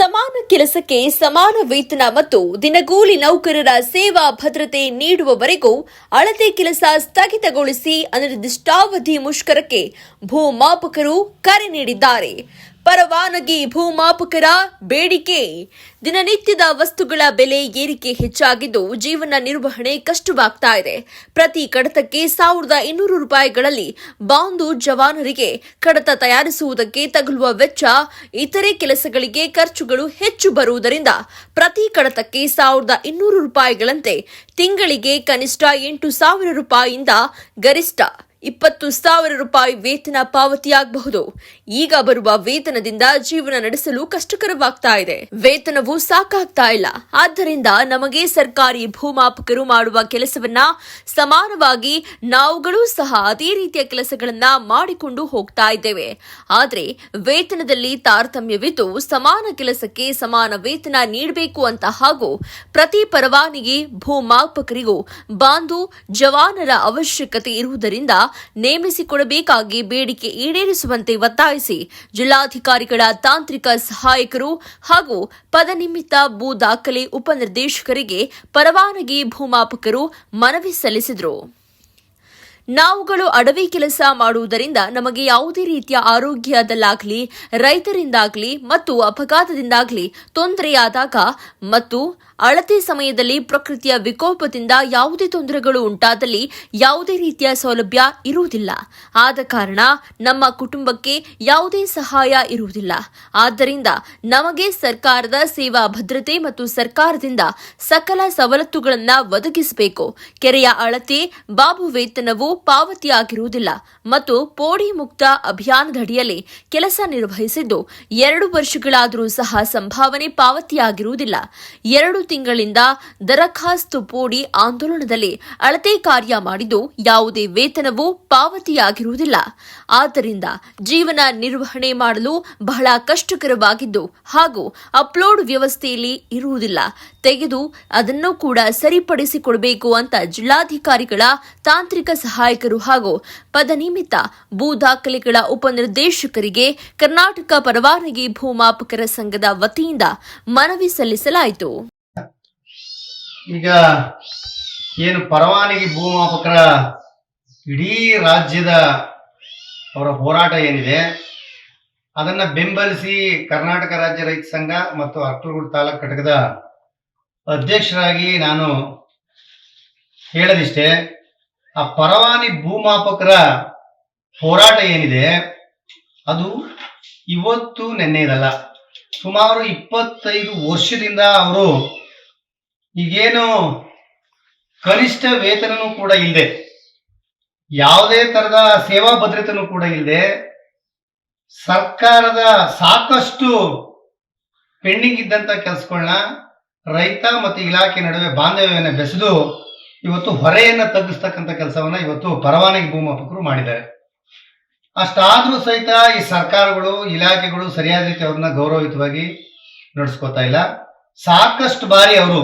ಸಮಾನ ಕೆಲಸಕ್ಕೆ ಸಮಾನ ವೇತನ ಮತ್ತು ದಿನಗೂಲಿ ನೌಕರರ ಸೇವಾ ಭದ್ರತೆ ನೀಡುವವರೆಗೂ ಅಳತೆ ಕೆಲಸ ಸ್ಥಗಿತಗೊಳಿಸಿ ಅನಿರ್ದಿಷ್ಟಾವಧಿ ಮುಷ್ಕರಕ್ಕೆ ಭೂಮಾಪಕರು ಕರೆ ನೀಡಿದ್ದಾರೆ. ಪರವಾನಗಿ, ಭೂಮಾಪಕರ, ಬೇಡಿಕೆ, ದಿನನಿತ್ಯದ ವಸ್ತುಗಳ ಬೆಲೆ ಏರಿಕೆ ಹೆಚ್ಚಾಗಿದ್ದು ಜೀವನ ನಿರ್ವಹಣೆ ಕಷ್ಟವಾಗ್ತಾ ಇದೆ. ಪ್ರತಿ ಕಡತಕ್ಕೆ ಸಾವಿರದ ಇನ್ನೂರು ರೂಪಾಯಿಗಳಲ್ಲಿ ಬಾಂದು ಜವಾನರಿಗೆ ಕಡತ ತಯಾರಿಸುವುದಕ್ಕೆ ತಗುಲುವ ವೆಚ್ಚ, ಇತರೆ ಕೆಲಸಗಳಿಗೆ ಖರ್ಚುಗಳು ಹೆಚ್ಚು ಬರುವುದರಿಂದ ಪ್ರತಿ ಕಡತಕ್ಕೆ ಸಾವಿರದ ಇನ್ನೂರು ರೂಪಾಯಿಗಳಂತೆ ತಿಂಗಳಿಗೆ ಕನಿಷ್ಠ ಎಂಟು ಸಾವಿರ ರೂಪಾಯಿಯಿಂದ ಗರಿಷ್ಠ ಇಪ್ಪತ್ತು ಸಾವಿರ ರೂಪಾಯಿ ವೇತನ ಪಾವತಿಯಾಗಬಹುದು. ಈಗ ಬರುವ ವೇತನದಿಂದ ಜೀವನ ನಡೆಸಲು ಕಷ್ಟಕರವಾಗ್ತಾ ಇದೆ. ವೇತನವು ಸಾಕಾಗ್ತಾ ಇಲ್ಲ. ಆದ್ದರಿಂದ ನಮಗೆ ಸರ್ಕಾರಿ ಭೂಮಾಪಕರು ಮಾಡುವ ಕೆಲಸವನ್ನ ಸಮಾನವಾಗಿ ನಾವುಗಳು ಸಹ ಅದೇ ರೀತಿಯ ಕೆಲಸಗಳನ್ನ ಮಾಡಿಕೊಂಡು ಹೋಗ್ತಾ ಇದ್ದೇವೆ. ಆದರೆ ವೇತನದಲ್ಲಿ ತಾರತಮ್ಯವಿದ್ದು ಸಮಾನ ಕೆಲಸಕ್ಕೆ ಸಮಾನ ವೇತನ ನೀಡಬೇಕು ಅಂತ ಹಾಗೂ ಪ್ರತಿ ಪರವಾನಿಗೆ ಭೂಮಾಪಕರಿಗೂ, ಬಾಂಧು, ಜವಾನರ ಅವಶ್ಯಕತೆ ಇರುವುದರಿಂದ ನೇಮಿಸಿಕೊಡಬೇಕಾಗಿ ಬೇಡಿಕೆ ಈಡೇರಿಸುವಂತೆ ಒತ್ತಾಯಿಸಿ ಜಿಲ್ಲಾಧಿಕಾರಿಗಳ ತಾಂತ್ರಿಕ ಸಹಾಯಕರು ಹಾಗೂ ಪದನಿಮಿತ್ತ ಭೂ ದಾಖಲೆ ಉಪನಿರ್ದೇಶಕರಿಗೆ ಪರವಾನಗಿ ಭೂಮಾಪಕರು ಮನವಿ ಸಲ್ಲಿಸಿದರು. ನಾವುಗಳು ಅಡವಿ ಕೆಲಸ ಮಾಡುವುದರಿಂದ ನಮಗೆ ಯಾವುದೇ ರೀತಿಯ ಆರೋಗ್ಯದಲ್ಲಾಗಲಿ, ರೈತರಿಂದಾಗಲಿ ಮತ್ತು ಅಪಘಾತದಿಂದಾಗಲಿ ತೊಂದರೆಯಾದಾಗ ಮತ್ತು ಅಳತೆ ಸಮಯದಲ್ಲಿ ಪ್ರಕೃತಿಯ ವಿಕೋಪದಿಂದ ಯಾವುದೇ ತೊಂದರೆಗಳು ಉಂಟಾದಲ್ಲಿ ಯಾವುದೇ ರೀತಿಯ ಸೌಲಭ್ಯ ಇರುವುದಿಲ್ಲ. ಆದ ಕಾರಣ ನಮ್ಮ ಕುಟುಂಬಕ್ಕೆ ಯಾವುದೇ ಸಹಾಯ ಇರುವುದಿಲ್ಲ. ಆದ್ದರಿಂದ ನಮಗೆ ಸರ್ಕಾರದ ಸೇವಾ ಭದ್ರತೆ ಮತ್ತು ಸರ್ಕಾರದಿಂದ ಸಕಲ ಸವಲತ್ತುಗಳನ್ನು ಒದಗಿಸಬೇಕು. ಕೆರೆಯ ಅಳತೆ, ಬಾಬು ವೇತನವು ಪಾವತಿಯಾಗಿರುವುದಿಲ್ಲ ಮತ್ತು ಪೋಡಿ ಮುಕ್ತ ಅಭಿಯಾನದಡಿಯಲ್ಲಿ ಕೆಲಸ ನಿರ್ವಹಿಸಿದ್ದು ಎರಡು ವರ್ಷಗಳಾದರೂ ಸಹ ಸಂಭಾವನೆ ಪಾವತಿಯಾಗಿರುವುದಿಲ್ಲ. ಎರಡು ತಿಂಗಳಿಂದ ದರಖಾಸ್ತು ಪೋಡಿ ಆಂದೋಲನದಲ್ಲಿ ಅಳತೆ ಕಾರ್ಯ ಮಾಡಿದ್ದು ಯಾವುದೇ ವೇತನವೂ ಪಾವತಿಯಾಗಿರುವುದಿಲ್ಲ. ಆದ್ದರಿಂದ ಜೀವನ ನಿರ್ವಹಣೆ ಮಾಡಲು ಬಹಳ ಕಷ್ಟಕರವಾಗಿದ್ದು ಹಾಗೂ ಅಪ್ಲೋಡ್ ವ್ಯವಸ್ಥೆಯಲ್ಲಿ ಇರುವುದಿಲ್ಲ. ತೆಗೆದು ಅದನ್ನು ಕೂಡ ಸರಿಪಡಿಸಿಕೊಡಬೇಕು ಅಂತ ಜಿಲ್ಲಾಧಿಕಾರಿಗಳ, ತಾಂತ್ರಿಕ ಸಹಾಯಕರು ಹಾಗೂ ಪದನಿಮಿತ್ತ ಭೂ ದಾಖಲೆಗಳ ಉಪನಿರ್ದೇಶಕರಿಗೆ ಕರ್ನಾಟಕ ಪರವಾನಗಿ ಭೂಮಾಪಕರ ಸಂಘದ ವತಿಯಿಂದ ಮನವಿ ಸಲ್ಲಿಸಲಾಯಿತು. ಈಗ ಏನು ಪರವಾನಗಿ ಭೂಮಾಪಕರ ಇಡೀ ರಾಜ್ಯದ ಅವರ ಹೋರಾಟ ಏನಿದೆ, ಅದನ್ನು ಬೆಂಬಲಿಸಿ ಕರ್ನಾಟಕ ರಾಜ್ಯ ರೈತ ಸಂಘ ಮತ್ತು ಅಕ್ಟೂರ್ಗುಡ್ ತಾಲೂಕು ಘಟಕದ ಅಧ್ಯಕ್ಷರಾಗಿ ನಾನು ಹೇಳದಿಷ್ಟೇ, ಆ ಪರವಾನಿ ಭೂಮಾಪಕರ ಹೋರಾಟ ಏನಿದೆ, ಅದು ಇವತ್ತು ನೆನ್ನೆದಲ್ಲ ಸುಮಾರು ಇಪ್ಪತ್ತೈದು ವರ್ಷದಿಂದ ಅವರು ಈಗೇನು ಕನಿಷ್ಠ ವೇತನನೂ ಕೂಡ ಇಲ್ಲದೆ ಯಾವುದೇ ತರದ ಸೇವಾ ಭದ್ರತೆನೂ ಕೂಡ ಇಲ್ಲದೆ ಸರ್ಕಾರದ ಸಾಕಷ್ಟು ಪೆಂಡಿಂಗ್ ಇದ್ದಂತ ಕೆಲಸಗಳನ್ನ ರೈತ ಮತ್ತು ಇಲಾಖೆ ನಡುವೆ ಬಾಂಧವ್ಯವನ್ನು ಬೆಸೆದು ಇವತ್ತು ಹೊರೆಯನ್ನು ತಗ್ಗಿಸ್ತಕ್ಕಂಥ ಕೆಲಸವನ್ನ ಇವತ್ತು ಪರವಾನಗಿ ಭೂಮಾಪಕರು ಮಾಡಿದ್ದಾರೆ. ಅಷ್ಟಾದ್ರೂ ಸಹಿತ ಈ ಸರ್ಕಾರಗಳು, ಇಲಾಖೆಗಳು ಸರಿಯಾದ ರೀತಿ ಅವ್ರನ್ನ ಗೌರವಯುತವಾಗಿ ನಡೆಸ್ಕೋತಾ ಇಲ್ಲ. ಸಾಕಷ್ಟು ಬಾರಿ ಅವರು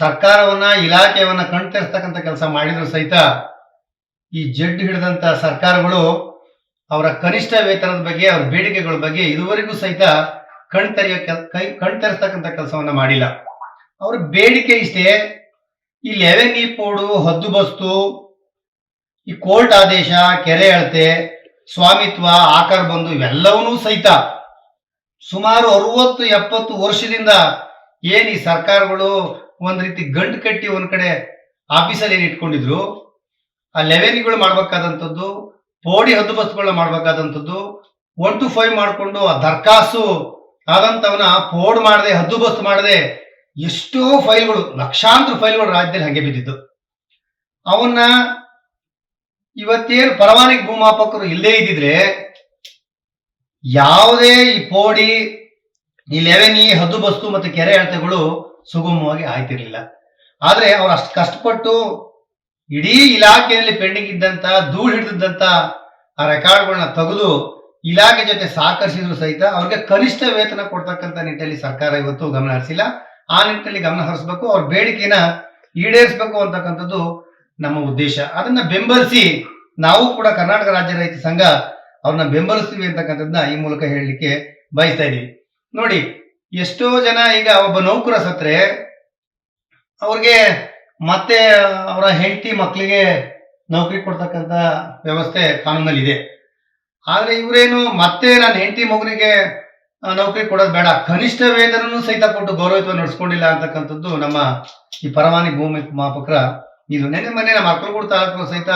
ಸರ್ಕಾರವನ್ನ, ಇಲಾಖೆಯವನ್ನ ಕಣ್ತರಿಸ್ತಕ್ಕಂಥ ಕೆಲಸ ಮಾಡಿದ್ರು ಸಹಿತ ಈ ಜಡ್ಡು ಹಿಡಿದಂತ ಸರ್ಕಾರಗಳು ಅವರ ಕನಿಷ್ಠ ವೇತನದ ಬಗ್ಗೆ, ಅವರ ಬೇಡಿಕೆಗಳ ಬಗ್ಗೆ ಇದುವರೆಗೂ ಸಹಿತ ಕಣ್ತರಿಯ ಕೈ, ಕಣ್ತರಿಸ್ತಕ್ಕಂಥ ಕೆಲಸವನ್ನ ಮಾಡಿಲ್ಲ. ಅವ್ರ ಬೇಡಿಕೆ ಇಷ್ಟೇ, ಈ ಲೆವೆನ್ ಈ ಪೋಡು, ಹದ್ದು ಬಸ್ತು, ಈ ಕೋರ್ಟ್ ಆದೇಶ, ಕೆರೆ ಅಳತೆ, ಸ್ವಾಮಿತ್ವ, ಆಕಾರ ಬಂದು ಇವೆಲ್ಲವನ್ನೂ ಸಹಿತ ಸುಮಾರು ಅರವತ್ತು ಎಪ್ಪತ್ತು ವರ್ಷದಿಂದ ಏನು ಈ ಸರ್ಕಾರಗಳು ಒಂದ್ ರೀತಿ ಗಂಟು ಕಟ್ಟಿ ಒಂದ್ ಕಡೆ ಆಫೀಸಲ್ಲಿ ಏನ್ ಇಟ್ಕೊಂಡಿದ್ರು, ಆ ಲೆವೆನ್ಗಳು ಮಾಡ್ಬೇಕಾದಂಥದ್ದು, ಪೋಡಿ ಹದ್ದುಬಸ್ತುಗಳನ್ನ ಮಾಡ್ಬೇಕಾದಂಥದ್ದು ಒನ್ ಟು ಫೈವ್ ಮಾಡ್ಕೊಂಡು ಆ ದರ್ಖಾಸು ಆದಂತವನ್ನ ಪೋಡ್ ಮಾಡದೆ ಹದ್ದುಬಸ್ತು ಮಾಡದೆ, ಎಷ್ಟೋ ಫೈಲ್ಗಳು, ಲಕ್ಷಾಂತರ ಫೈಲ್ಗಳು ರಾಜ್ಯದಲ್ಲಿ ಹಾಗೆ ಬಿದ್ದಿದ್ದು. ಅವನ್ನ ಇವತ್ತೇನು ಪರವಾನಗಿ ಭೂಮಾಪಕರು ಇಲ್ಲೇ ಇದ್ದಿದ್ರೆ, ಯಾವುದೇ ಈ ಪೋಡಿ, ಈ ಲೆವೆನಿ ಹದ್ದುಬಸ್ತು ಮತ್ತು ಕೆರೆ ಅಳತೆಗಳು ಸುಗಮವಾಗಿ ಆಯ್ತಿರ್ಲಿಲ್ಲ. ಆದ್ರೆ ಅವ್ರು ಅಷ್ಟು ಕಷ್ಟಪಟ್ಟು ಇಡೀ ಇಲಾಖೆಯಲ್ಲಿ ಪೆಂಡಿಂಗ್ ಇದ್ದಂತ, ಧೂಳು ಹಿಡಿದಂತ ಆ ರೆಕಾರ್ಡ್ಗಳನ್ನ ತೆಗೆದು ಇಲಾಖೆ ಜೊತೆ ಸಹಕರಿಸಿದ್ರು ಸಹಿತ ಅವ್ರಿಗೆ ಕನಿಷ್ಠ ವೇತನ ಕೊಡ್ತಕ್ಕಂಥ ನಿಟ್ಟಿನಲ್ಲಿ ಸರ್ಕಾರ ಇವತ್ತು ಗಮನ ಹರಿಸಿಲ್ಲ. ಆ ನಿಟ್ಟಿನಲ್ಲಿ ಗಮನ ಹರಿಸಬೇಕು, ಅವ್ರ ಬೇಡಿಕೆನ ಈಡೇರಿಸಬೇಕು ಅಂತಕ್ಕಂಥದ್ದು ನಮ್ಮ ಉದ್ದೇಶ. ಅದನ್ನ ಬೆಂಬಲಿಸಿ ನಾವು ಕೂಡ ಕರ್ನಾಟಕ ರಾಜ್ಯ ರೈತ ಸಂಘ ಅವ್ರನ್ನ ಬೆಂಬಲಿಸ್ತೀವಿ ಅಂತಕ್ಕಂಥದ್ದನ್ನ ಈ ಮೂಲಕ ಹೇಳಲಿಕ್ಕೆ ಬಯಸ್ತಾ ಇದೀವಿ ನೋಡಿ ಎಷ್ಟೋ ಜನ ಈಗ ಒಬ್ಬ ನೌಕರ ಸತ್ರೆ, ಅವ್ರಿಗೆ ಮತ್ತೆ ಅವರ ಹೆಂಡತಿ ಮಕ್ಕಳಿಗೆ ನೌಕರಿ ಕೊಡ್ತಕ್ಕಂಥ ವ್ಯವಸ್ಥೆ ಕಾನೂನಲ್ಲಿ ಇದೆ ಆದ್ರೆ ಇವರೇನು ಮತ್ತೆ ನನ್ನ ಹೆಂಡತಿ ಮಗನಿಗೆ ನೌಕರಿ ಕೊಡೋದು ಬೇಡ. ಕನಿಷ್ಠ ವೇತನೂ ಸಹಿತ ಕೊಟ್ಟು ಗೌರವತ್ವ ನಡೆಸ್ಕೊಂಡಿಲ್ಲ ಅಂತಕ್ಕಂಥದ್ದು ನಮ್ಮ ಈ ಪರವಾನಿ ಭೂಮಿ ಮಾಪಕರ ಇದು. ನೆನೆ ಮೊನ್ನೆ ನಮ್ಮ ಅಕ್ಕಲಗೂಡು ತಾಲೂಕು ಸಹಿತ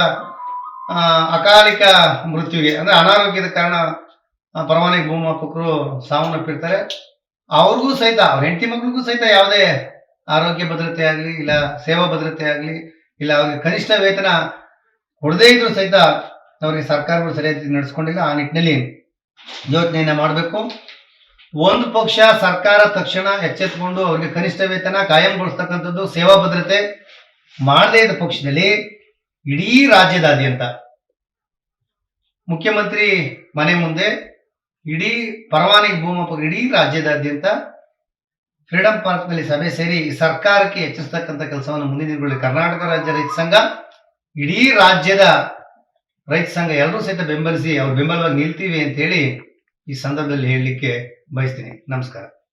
ಅಕಾಲಿಕ ಮೃತ್ಯುಗೆ ಅಂದ್ರೆ ಅನಾರೋಗ್ಯದ ಕಾರಣ ಪರವಾನಿ ಭೂಮಾಪಕರು ಸಾವನ್ನಪ್ಪಿರ್ತಾರೆ. ಅವ್ರಿಗೂ ಸಹಿತ, ಅವ್ರ ಹೆಂಡತಿ ಮಕ್ಳಿಗೂ ಸಹಿತ ಯಾವುದೇ ಆರೋಗ್ಯ ಭದ್ರತೆ ಆಗಲಿ, ಇಲ್ಲ ಸೇವಾ ಭದ್ರತೆ ಆಗಲಿ, ಇಲ್ಲ ಅವ್ರಿಗೆ ಕನಿಷ್ಠ ವೇತನ ಕೊಡದೇ ಇದ್ರು ಸಹಿತ ಅವರಿಗೆ ಸರ್ಕಾರಗಳು ಸರಿಯಾಗಿ ನಡೆಸ್ಕೊಂಡಿಲ್ಲ. ಆ ನಿಟ್ಟಿನಲ್ಲಿ ಯೋಚನೆಯನ್ನ ಮಾಡಬೇಕು. ಒಂದು ಪಕ್ಷ ಸರ್ಕಾರ ತಕ್ಷಣ ಎಚ್ಚೆತ್ಕೊಂಡು ಅವ್ರಿಗೆ ಕನಿಷ್ಠ ವೇತನ, ಕಾಯಂಗೊಳಿಸ್ತಕ್ಕಂಥದ್ದು ಸೇವಾ ಭದ್ರತೆ ಮಾಡದೇ ಇದ್ದ ಪಕ್ಷದಲ್ಲಿ ಇಡೀ ರಾಜ್ಯದಾದ್ಯಂತ ಮುಖ್ಯಮಂತ್ರಿ ಮನೆ ಮುಂದೆ ಇಡೀ ಪರವಾನಗಿ ಭೂಮಿ ಇಡೀ ರಾಜ್ಯದಾದ್ಯಂತ ಫ್ರೀಡಂ ಪಾರ್ಕ್ನಲ್ಲಿ ಸಭೆ ಸೇರಿ ಸರ್ಕಾರಕ್ಕೆ ಹೆಚ್ಚಿಸ್ತಕ್ಕಂಥ ಕೆಲಸವನ್ನು ಮುಂದಿನ ಕರ್ನಾಟಕ ರಾಜ್ಯ ರೈತ ಸಂಘ, ಇಡೀ ರಾಜ್ಯದ ರೈತ ಸಂಘ ಎಲ್ಲರೂ ಸಹಿತ ಬೆಂಬಲಿಸಿ ಅವ್ರ ಬೆಂಬಲವಾಗಿ ನಿಲ್ತೀವಿ ಅಂತ ಹೇಳಿ ಈ ಸಂದರ್ಭದಲ್ಲಿ ಹೇಳಲಿಕ್ಕೆ ಬಯಸ್ತೀನಿ. ನಮಸ್ಕಾರ.